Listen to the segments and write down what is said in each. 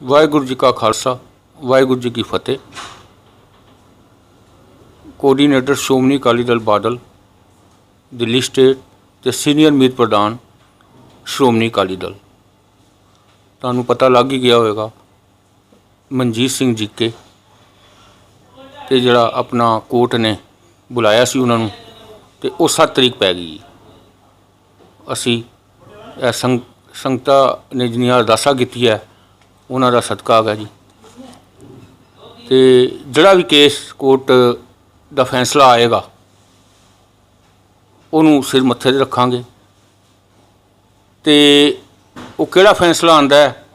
ਵਾਹਿਗੁਰੂ ਜੀ ਕਾ ਖਾਲਸਾ, ਵਾਹਿਗੁਰੂ ਜੀ ਕੀ ਫਤਿਹ। ਕੋਆਰਡੀਨੇਟਰ ਸ਼੍ਰੋਮਣੀ ਅਕਾਲੀ ਦਲ ਬਾਦਲ, ਦਿੱਲੀ ਸਟੇਟ ਤੇ ਸੀਨੀਅਰ ਮੀਤ ਪ੍ਰਧਾਨ ਸ਼੍ਰੋਮਣੀ ਅਕਾਲੀ ਦਲ। ਤੁਹਾਨੂੰ ਪਤਾ ਲੱਗ ਹੀ ਗਿਆ ਹੋਵੇਗਾ, ਮਨਜੀਤ ਸਿੰਘ ਜੀਕੇ ਤੇ ਜਿਹੜਾ ਆਪਣਾ ਕੋਰਟ ਨੇ ਬੁਲਾਇਆ ਸੀ ਉਹਨਾਂ ਨੂੰ ਤੇ ਉਹ 7 ਤਰੀਕ ਪੈ ਗਈ। ਅਸੀਂ ਇਹ ਸੰਗ, ਸੰਗਤਾਂ ਨੇ ਜਿੰਨੀਆਂ ਅਰਦਾਸਾਂ ਕੀਤੀ ਹੈ ਉਹਨਾਂ ਦਾ ਸਦਕਾ ਹੈਗਾ ਜੀ। ਤੇ ਜਿਹੜਾ ਵੀ ਕੇਸ ਕੋਰਟ ਦਾ ਫੈਸਲਾ ਆਏਗਾ, ਉਹਨੂੰ ਸਿਰ ਮੱਥੇ ਤੇ ਰੱਖਾਂਗੇ। ਤੇ ਉਹ ਕਿਹੜਾ ਫੈਸਲਾ ਆਂਦਾ ਹੈ,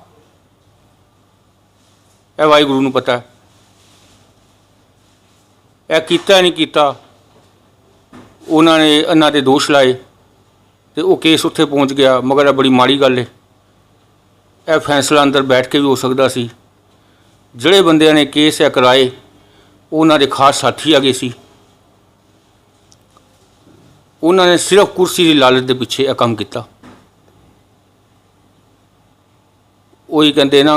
ਇਹ ਵਾਹਿਗੁਰੂ ਨੂੰ ਪਤਾ ਹੈ। ਇਹ ਕੀਤਾ ਨਹੀਂ ਕੀਤਾ, ਉਹਨਾਂ ਨੇ, ਇਹਨਾਂ ਦੇ ਦੋਸ਼ ਲਾਏ ਤੇ ਉਹ ਕੇਸ ਉੱਥੇ ਪਹੁੰਚ ਗਿਆ, ਮਗਰ ਇਹ ਬੜੀ ਮਾੜੀ ਗੱਲ ਹੈ। ਇਹ ਫੈਸਲਾ ਅੰਦਰ ਬੈਠ ਕੇ ਵੀ ਹੋ ਸਕਦਾ ਸੀ। ਜਿਹੜੇ ਬੰਦਿਆਂ ਨੇ ਕੇਸ ਇਹ ਕਰਾਏ, ਉਹਨਾਂ ਦੇ ਖਾਸ ਸਾਥੀ ਆ ਗਏ ਸੀ। ਉਹਨਾਂ ਨੇ ਸਿਰਫ ਕੁਰਸੀ ਦੀ ਲਾਲਚ ਦੇ ਪਿੱਛੇ ਇਹ ਕੰਮ ਕੀਤਾ। ਉਹੀ ਕਹਿੰਦੇ ਨਾ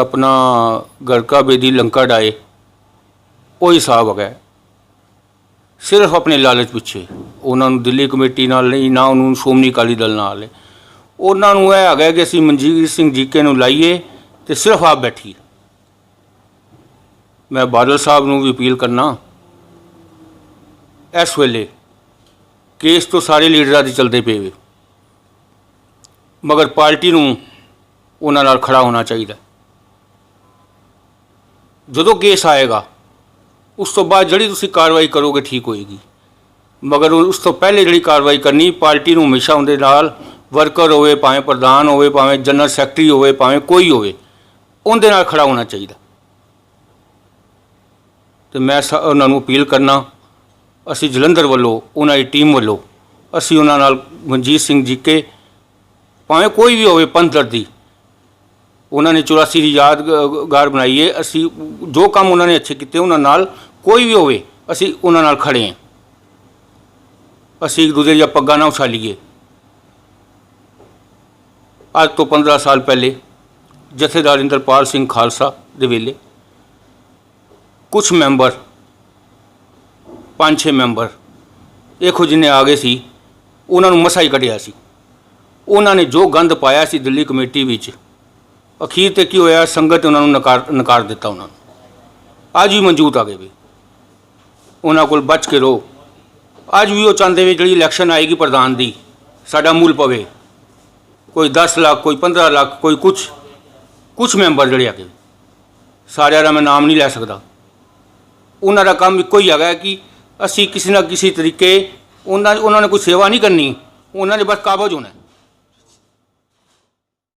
ਆਪਣਾ ਗੜਕਾ ਬੇਦੀ ਲੰਕਾ ਡਾਏ। ਉਹੀ ਹਿਸਾਬ ਹੈਗਾ। ਸਿਰਫ ਆਪਣੇ ਲਾਲਚ ਪਿੱਛੇ। ਉਹਨਾਂ ਨੂੰ ਦਿੱਲੀ ਕਮੇਟੀ ਨਾਲ ਨਹੀਂ, ਨਾ ਉਹਨੂੰ ਸ਼੍ਰੋਮਣੀ ਅਕਾਲੀ ਦਲ ਨਾਲ। ਉਹਨਾਂ ਨੂੰ ਇਹ ਹੈਗਾ ਕਿ ਅਸੀਂ ਮਨਜੀਤ ਸਿੰਘ ਜੀਕੇ ਨੂੰ ਲਾਈਏ ਤੇ ਸਿਰਫ ਆਪ ਬੈਠੀਏ ਮੈਂ ਬਾਦਲ ਸਾਹਿਬ ਨੂੰ ਵੀ ਅਪੀਲ ਕਰਨਾ ਇਸ ਵੇਲੇ ਕੇਸ ਤੋਂ ਸਾਰੇ ਲੀਡਰਾਂ ਦੇ ਚਲਦੇ ਪਏ ਵੇ। ਮਗਰ ਪਾਰਟੀ ਨੂੰ ਉਹਨਾਂ ਨਾਲ ਖੜਾ ਹੋਣਾ ਚਾਹੀਦਾ। ਜਦੋਂ ਕੇਸ ਆਏਗਾ, ਉਸ ਤੋਂ ਬਾਅਦ ਜਿਹੜੀ ਤੁਸੀਂ ਕਾਰਵਾਈ ਕਰੋਗੇ ਠੀਕ ਹੋਏਗੀ। ਮਗਰ ਉਸ ਤੋਂ ਪਹਿਲੇ ਜਿਹੜੀ ਕਾਰਵਾਈ ਕਰਨੀ, ਪਾਰਟੀ ਨੂੰ ਹਮੇਸ਼ਾ ਉਹਦੇ ਨਾਲ ਵਰਕਰ ਹੋਵੇ, ਭਾਵੇਂ ਪ੍ਰਧਾਨ ਹੋਵੇ, ਭਾਵੇਂ ਜਨਰਲ ਸੈਕਟਰੀ ਹੋਵੇ, ਭਾਵੇਂ ਕੋਈ ਹੋਵੇ, ਉਹਦੇ ਨਾਲ ਖੜਾ ਹੋਣਾ ਚਾਹੀਦਾ। ਤੇ ਮੈਂ ਸ- ਉਹਨਾਂ ਨੂੰ ਅਪੀਲ ਕਰਨਾ, ਅਸੀਂ ਜਲੰਧਰ ਵੱਲੋਂ, ਉਹਨਾਂ ਦੀ ਟੀਮ ਵੱਲੋਂ, ਅਸੀਂ ਉਹਨਾਂ ਨਾਲ ਮਨਜੀਤ ਸਿੰਘ ਜੀ ਕੇ, ਭਾਵੇਂ ਕੋਈ ਵੀ ਹੋਵੇ ਪੰਥ ਦੀ ਉਹਨਾਂ ਨੇ 84 ਦੀ ਯਾਦਗਾਰ ਬਣਾਈ ਹੈ, ਅਸੀਂ ਜੋ ਕੰਮ ਉਹਨਾਂ ਨੇ ਅੱਛੇ ਕੀਤੇ, ਉਹਨਾਂ ਨਾਲ ਕੋਈ ਵੀ ਹੋਵੇ, ਅਸੀਂ ਉਹਨਾਂ ਨਾਲ ਖੜੇ ਹਾਂ। ਅਸੀਂ ਇੱਕ ਦੂਜੇ ਦੀਆਂ ਪੱਗਾਂ ਨਾ ਉਛਾਲੀਏ। ਅੱਜ ਤੋਂ 15 ਸਾਲ ਪਹਿਲੇ ਜਥੇਦਾਰ ਇੰਦਰਪਾਲ ਸਿੰਘ ਖਾਲਸਾ ਦੇ ਵੇਲੇ ਕੁਝ ਮੈਂਬਰ, ਪੰਜ ਛੇ ਮੈਂਬਰ ਇਹੋ ਜਿਹੇ ਆ ਗਏ ਸੀ, ਉਹਨਾਂ ਨੂੰ ਮਸਾ ਹੀ ਕੱਢਿਆ ਸੀ। ਉਹਨਾਂ ਨੇ ਜੋ ਗੰਦ ਪਾਇਆ ਸੀ ਦਿੱਲੀ ਕਮੇਟੀ ਵਿੱਚ, ਅਖੀਰ ਤੇ ਕੀ ਹੋਇਆ, ਸੰਗਤ ਉਹਨਾਂ ਨੂੰ ਨਕਾਰ ਨਕਾਰ ਦਿੱਤਾ ਉਹਨਾਂ ਨੂੰ। ਅੱਜ ਵੀ ਮਨਜੂਤ ਆ ਗਏ ਵੀ। ਉਹਨਾਂ ਕੋਲ ਬਚ ਕੇ ਰਹੋ। ਅੱਜ ਵੀ ਉਹ ਚਾਹੁੰਦੇ ਵੀ ਜਿਹੜੀ ਇਲੈਕਸ਼ਨ ਆਏਗੀ ਪ੍ਰਧਾਨ ਦੀ, ਸਾਡਾ ਮੂਲ ਪਵੇ। ਕੋਈ 10 ਲੱਖ, ਕੋਈ 15 ਲੱਖ, ਕੋਈ ਕੁਝ ਕੁਝ ਮੈਂਬਰ ਜਿਹੜੇ ਹੈਗੇ, ਸਾਰਿਆਂ ਦਾ ਮੈਂ ਨਾਮ ਨਹੀਂ ਲੈ ਸਕਦਾ। ਉਹਨਾਂ ਦਾ ਕੰਮ ਇੱਕੋ ਹੀ ਹੈਗਾ ਕਿ ਅਸੀਂ ਕਿਸੇ ਨਾ ਕਿਸੇ ਤਰੀਕੇ ਉਹਨਾਂ ਉਹਨਾਂ ਨੇ ਕੋਈ ਸੇਵਾ ਨਹੀਂ ਕਰਨੀ। ਉਹਨਾਂ ਨੇ ਬਸ ਕਾਬਜ ਹੋਣਾ।